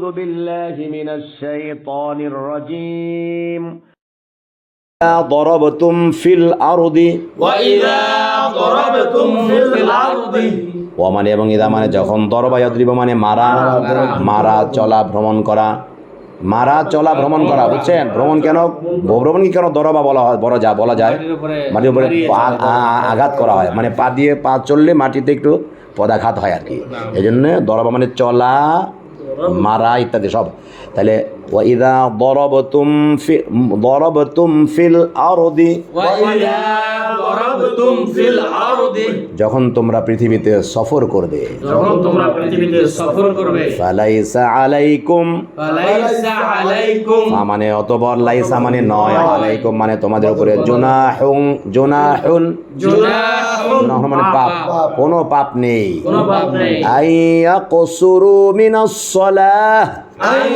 أعوذ بالله من الشيطان الرجيم إذا ضربتم في الأرض وإذا ضربتم في الأرض ও মানে এবং ইদা মানে যখন দরবা ইয়াদ্রিব মানে মারা মারা চলা ভ্রমণ করা মারা চলা ভ্রমণ করা বুঝছেন ভ্রমণ কেন ভ্রমণ কি কেন দরবা বলা হয় বলা যায় বলা যায় মাটির উপরে পা- আ- আ- আঘাত করা হয় মানে পা দিয়ে পা চললে মাটিতে একটু পদাঘাত হয় আর কি এই জন্য দরবা মানে চলা মারা ইত্যাদি সব। তাহলে ওয়াইদা দরবতুম ফি দরবতুম ফিল আরদি وإذا ضربتم في الأرض যখন তোমরা পৃথিবীতে সফর করবে যখন তোমরা পৃথিবীতে সফর করবে ফালাইসা আলাইকুম فليس عليكم ফা মানে অতবর লাইসা মানে নয় আলাইকুম মানে তোমাদের উপরে জুনাহুন জুনাহুন جناح জুনাহ মানে পাপ কোনো পাপ নেই কোনো পাপ নেই আইয়া কসুরু মিনাস সালাহ أن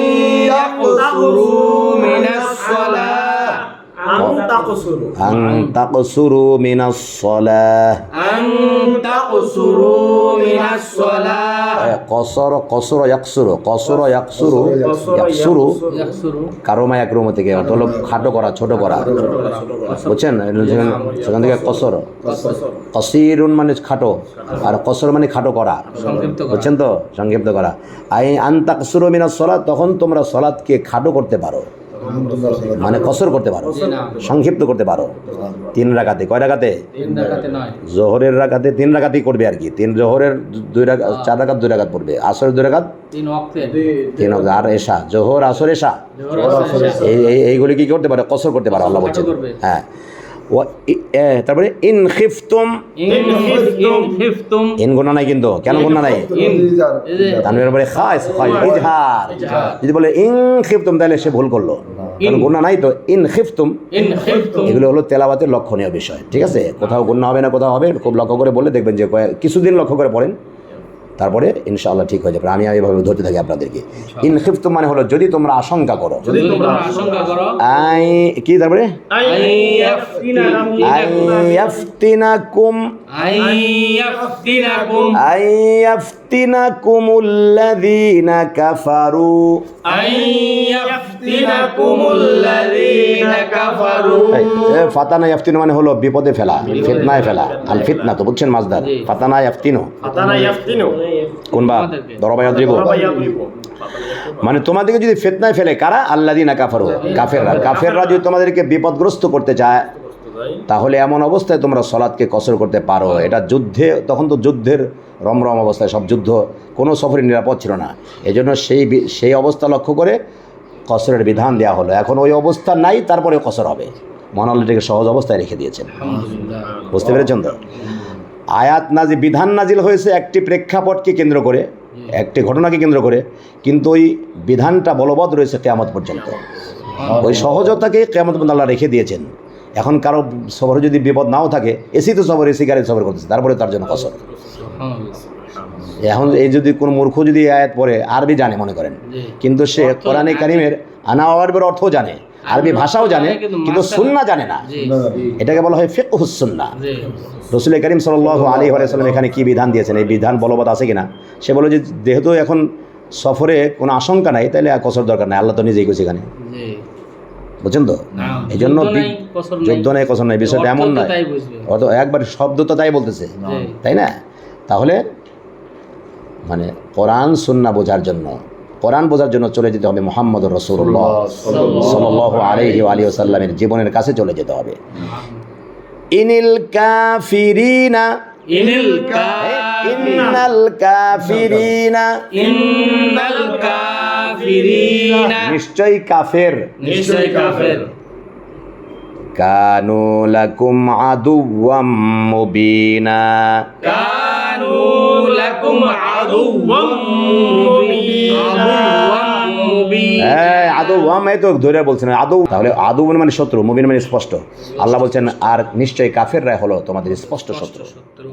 يقصروا من الصلاة أن تقصروا أن تقصروا من الصلاة أن تقصروا من হ্যাঁ, কসর কসর ইয়াকসুরু কসর ইয়াকসুরু ইয়াকসুরু কারোমা একরুম থেকে অর্থ হলো খাটো করা ছোট করা। বুঝছেন? সেখান থেকে কসরো। কসিরুন মানে খাটো আর কসর মানে খাটো করা। বুঝছেন তো? সংক্ষিপ্ত করা। আই আন্তাকসুরু মিনা সলাৎ তখন তোমরা সলাৎকে খাটো করতে পারো। মানে কসর করতে পারো সংক্ষিপ্ত করতে পারো। তিন রাকাতে কয় রাকাতে? তিন রাকাতে নয়। জোহরের রাকাতে তিন রাকাতেই করবে আর কি। তিন জোহরের দুই রাকাত চার রাকাত দুই রাকাত পড়বে। আসরের দুই রাকাত? তিন ওয়াক্তে। তিন রাকাত, আর এশা জোহর আসর এশা? জোহর আসর এশা। এই এই এইগুলি কি করতে পারো? কসর করতে পারো আল্লাহ বলছেন। হ্যাঁ। তারপরে ইন খিফতুম। ইন খিফতুম। খিফতুম। গোনা নাই কিন্তু। কেন গোনা নাই? পরে খাস খাস ইজহার। যদি বলে ইন খিফতুম তাহলে সে ভুল করল। কারণ গুণা নাই তো ইন খিফতুম। ইন খিফতুম। এগুলো হলো তেলাবাতের লক্ষণীয় বিষয় ঠিক আছে? কোথাও গুণা হবে না কোথাও হবে খুব লক্ষ্য করে বলে দেখবেন যে কিছুদিন লক্ষ্য করে পড়েন তারপরে ইনশাআল্লাহ ঠিক হয়ে যাবে। আমি এইভাবে ধরতে থাকি আপনাদেরকে। ইন খিফতুম মানে হলো যদি তোমরা আশঙ্কা করো। যদি তোমরা আশঙ্কা করো। আই কি তারপরে? আইয়াফতিনাকুম আইয়াফতিনাকুম আইয়াফতিনাকুম আইয়াফতিনাকুমুল্লাযীনা কাফারু আইয়াফতিনাকুমুল্লাযীনা কাফারু এই, এ, ফাতানা ইয়াফতিনু মানে হলো বিপদে ফেলা ফিতনায় ফেলা আল ফিতনা তো বুঝছেন মাজদার ফাতানা ইয়াফতিনু أتانا يفتنوا কোন বা দরবায় অদ্রিব فيضربوا মানে তোমাদেরকে যদি ফিতনায় ফেলে কারা আল্লাদিনা কাফারু কাফেররা কাফেররা যদি তোমাদেরকে বিপদগ্রস্ত করতে চায় তাহলে এমন অবস্থায় তোমরা সলাৎকে কসর করতে পারো এটা যুদ্ধে তখন তো যুদ্ধের রমরম অবস্থায় সব যুদ্ধ কোনো সফরে নিরাপদ ছিল না। এজন্য সেই সেই অবস্থা লক্ষ্য করে কসরের বিধান দেওয়া হলো। এখন ওই অবস্থা নাই তারপরে কসর হবে। এটাকে সহজ অবস্থায় রেখে দিয়েছেন। বুঝতে পেরেছেন তো? আয়াত নাজি বিধান নাজিল হয়েছে একটি প্রেক্ষাপটকে কেন্দ্র করে একটি ঘটনাকে কেন্দ্র করে কিন্তু ওই বিধানটা বলবৎ রয়েছে কেয়ামত পর্যন্ত। ওই সহজতাকে কেয়ামত পর্যন্ত আল্লাহ রেখে দিয়েছেন। এখন কারও সফরে যদি বিপদ নাও থাকে এসি তো সফর এসি গাড়ি সফর করতেছে তারপরে তার জন্য কসর। এখন এই যদি কোনো মূর্খ যদি আয়াত পড়ে আরবি জানে মনে করেন। কিন্তু সে কোরআনে কারিমের আনা আরবের অর্থও জানে আরবি ভাষাও জানে কিন্তু সুন্না জানে না। এটাকে বলা হয় ফিকহুস সুন্না। জি। রসুল করিম সাল আলী আলাইসাল্লাম এখানে কি বিধান দিয়েছেন? এই বিধান বলবৎ আছে কিনা? সে বলে যে যেহেতু এখন সফরে কোনো আশঙ্কা নাই তাহলে আর কসর দরকার নাই। আল্লাহ তো নিজেই করছে এখানে। বুঝছেন তো? এই জন্য যুদ্ধ নাই, কসর নাই। বিষয়টা এমন নয়। অত একবার শব্দ তো তাই বলতেছে। তাই না? তাহলে মানে কোরআন সুন্না বোঝার জন্য কোরআন বোঝার জন্য চলে যেতে হবে মোহাম্মদ রসুল্লাহ সাল্লাহ আলহি আলী সাল্লামের জীবনের কাছে চলে যেতে হবে। ইনিল কাফিরিনা ইনিল ইন্নাল কাফিরিনা ইন্নাল কাফিরিনা নিশ্চয়ই কাফের। কানু লাকুম আদুওয়াম মুবিনা। হ্যাঁ আদৌ তো ধরে বলছেন আদৌ। তাহলে আদৌ মানে শত্রু মুবিন মানে স্পষ্ট। আল্লাহ বলছেন আর নিশ্চয়ই কাফেররা হলো তোমাদের স্পষ্ট শত্রু। শত্রু